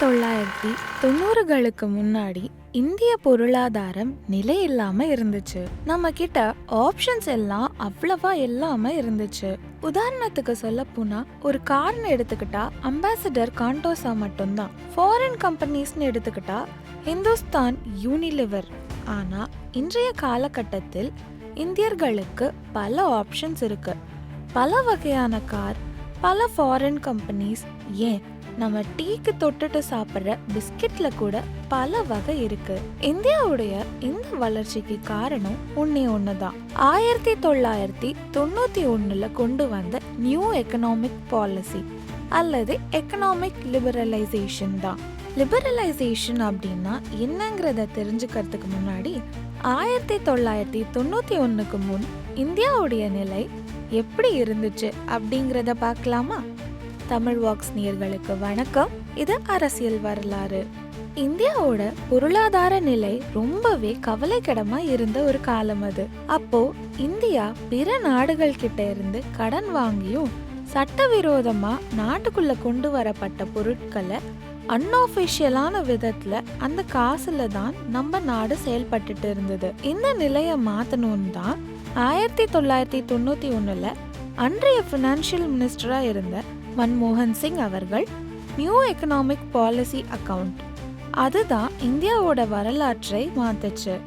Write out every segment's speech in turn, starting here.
தொள்ளாயிரத்தி தொண்ணூறுகளுக்கு முன்னாடி இந்திய பொருளாதாரம் நிலை இல்லாம இருந்துச்சு. நம்ம கிட்ட ஆப்ஷன்ஸ் எல்லாம் அவ்வளவா இல்லாம இருந்துச்சு. உதாரணத்துக்கு சொல்ல போனா ஒரு கார்னு எடுத்துக்கிட்டா அம்பாசிடர் கான்டோசா மட்டும்தான். ஃபாரின் கம்பெனிஸ்னு எடுத்துக்கிட்டா ஹிந்துஸ்தான் யூனிலிவர் ஆனா இன்றைய காலகட்டத்தில் இந்தியர்களுக்கு பல ஆப்ஷன்ஸ் இருக்கு. பல வகையான கார் பல ஃபாரின் கம்பெனிஸ் ஏன் நம்ம டீக்கு தொட்டுட்டு சாப்பிட்ற பிஸ்கெட்ல கூட பல வகை இருக்கு. இந்தியாவுடைய இந்த வளர்ச்சிக்கு காரணம் ஒன்னே ஒண்ணுதான். ஆயிரத்தி தொள்ளாயிரத்தி தொண்ணூத்தி ஒண்ணுல கொண்டு வந்த நியூ எக்கனாமிக் பாலிசி அல்லது எக்கனாமிக் லிபரலைசேஷன் தான். லிபரலைசேஷன் அப்படின்னா என்னங்கிறத தெரிஞ்சுக்கிறதுக்கு முன்னாடி ஆயிரத்தி தொள்ளாயிரத்தி தொண்ணூத்தி ஒன்றுக்கு முன் இந்தியாவுடைய நிலை எப்படி இருந்துச்சு அப்படிங்கிறத பார்க்கலாமா? தமிழ் வாக்ஸ் நேயர்களுக்கு வணக்கம். இது அரசியல் வரலாறு. இந்தியாவோட பொருளாதார நிலை ரொம்பவே கவலைக்கிடமா இருந்த ஒரு காலம் அது. அப்போ இந்தியா பிற நாடுகள் கிட்ட இருந்து கடன் வாங்கியும் சட்டவிரோதமா நாட்டுக்குள்ள கொண்டு வரப்பட்ட பொருட்களை அன்ஆஃபிஷியலான விதத்துல அந்த காசுல தான் நம்ம நாடு செயல்பட்டுட்டு இருந்தது. இந்த நிலையை மாத்தணும்னு தான் ஆயிரத்தி தொள்ளாயிரத்தி தொண்ணூத்தி ஒண்ணுல அன்றைய ஃபினான்ஷியல் மினிஸ்டரா இருந்த மன்மோகன் சிங் அவர்கள் நியூ எக்கனாமிக் பாலிசி அக்கவுண்ட். அதுதான் இந்தியாவோட வரலாற்றை மாத்துச்சு.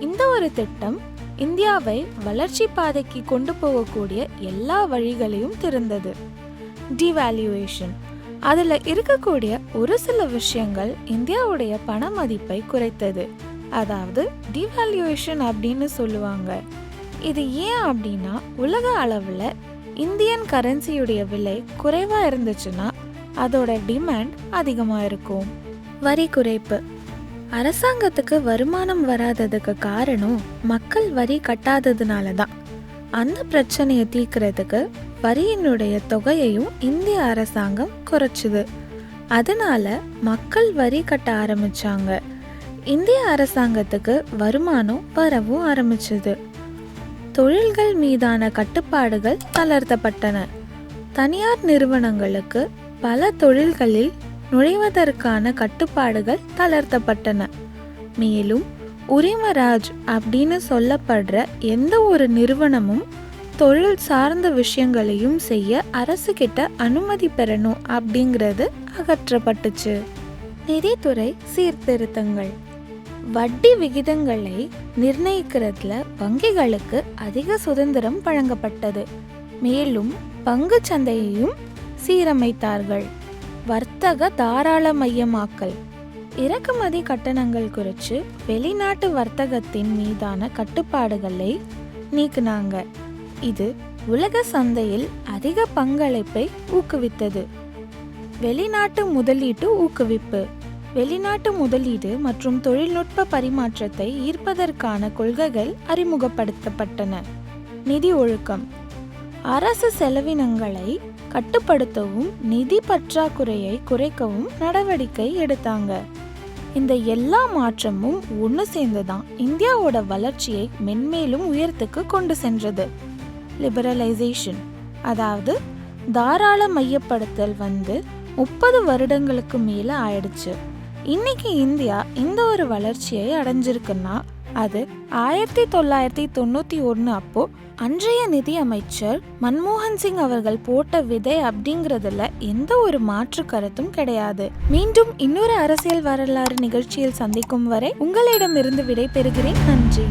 இந்த ஒரு திட்டம் இந்தியாவை வளர்ச்சி பாதைக்கு கொண்டு போகக்கூடிய எல்லா வழிகளையும் திறந்தது. டிவேல்யூவேஷன் அதில் இருக்கக்கூடிய ஒரு சில விஷயங்கள் இந்தியாவுடைய பண மதிப்பை குறைத்தது. அதாவது டிவேல்யூவேஷன் அப்படின்னு சொல்லுவாங்க. இது ஏன் அப்படின்னா உலக அளவில் இந்தியன் கரன்சியுடைய விலை குறைவாக இருந்துச்சுன்னா அதோட டிமாண்ட் அதிகமாக இருக்கும். வரி குறைப்பு. அரசாங்கத்துக்கு வருமானம் வராததுக்கு காரணம் மக்கள் வரி கட்டாததுனால தான் அந்த பிரச்சனையை தீர்க்கறதுக்கு வரியினுடைய தொகையையும் இந்திய அரசாங்கம் குறைச்சிது. அதனால மக்கள் வரி கட்ட ஆரம்பிச்சாங்க. இந்திய அரசாங்கத்துக்கு வருமானம் வரவும் ஆரம்பிச்சது. தொழில்கள் மீதான கட்டுப்பாடுகள் தளர்த்தப்பட்டன. தனியார் நிறுவனங்களுக்கு பல தொழில்களில் நுழைவதற்கான கட்டுப்பாடுகள் தளர்த்தப்பட்டன. மேலும் உரிமராஜ் அப்படின்னு சொல்லப்படுற எந்த ஒரு நிறுவனமும் தொழில் சார்ந்த விஷயங்களையும் செய்ய அரசு கிட்ட அனுமதி பெறணும் அப்படிங்கிறது அகற்றப்பட்டுச்சு. நிதித்துறை சீர்திருத்தங்கள். வட்டி விகிதங்களை நிர்ணயிக்கிறதுல வங்கிகளுக்கு அதிக சுதந்திரம் வழங்கப்பட்டது. மேலும் பங்கு சந்தையையும் சீரமைத்தார்கள். வர்த்தக தாராள மையமாக்கல் இறக்குமதி கட்டணங்கள் குறித்து வெளிநாட்டு வர்த்தகத்தின் மீதான கட்டுப்பாடுகளை நீக்குனாங்க. இது உலக சந்தையில் அதிக பங்களிப்பை ஊக்குவித்தது. வெளிநாட்டு முதலீட்டு ஊக்குவிப்பு. வெளிநாட்டு முதலீடு மற்றும் தொழில்நுட்ப பரிமாற்றத்தை ஈர்ப்பதற்கான கொள்கைகள் அறிமுகப்படுத்தப்பட்டன. நிதி ஒழுக்கம். அரசு செலவினங்களை கட்டுப்படுத்தவும் நிதி பற்றாக்குறையை குறைக்கவும் நடவடிக்கை எடுத்தாங்க. இந்த எல்லா மாற்றமும் ஒன்று சேர்ந்துதான் இந்தியாவோட வளர்ச்சியை மென்மேலும் உயரத்துக்கு கொண்டு சென்றது. லிபரலைசேஷன் அதாவது தாராள மையப்படுத்தல் வந்து முப்பது வருடங்களுக்கு மேலே ஆயிடுச்சு. இன்னைக்கு இந்தியா இந்த ஒரு வளர்ச்சியை அடைஞ்சிருக்குன்னா அது ஆயிரத்தி தொள்ளாயிரத்தி தொண்ணூத்தி ஒன்று அப்போ அன்றைய நிதி அமைச்சர் மன்மோகன் சிங் அவர்கள் போட்ட விதை அப்படிங்கிறதுல எந்த ஒரு மாற்று கருத்தும் கிடையாது. மீண்டும் இன்னொரு அரசியல் வரலாறு நிகழ்ச்சியில் சந்திக்கும் வரை உங்களிடமிருந்து விடை பெறுகிறேன் நன்றி.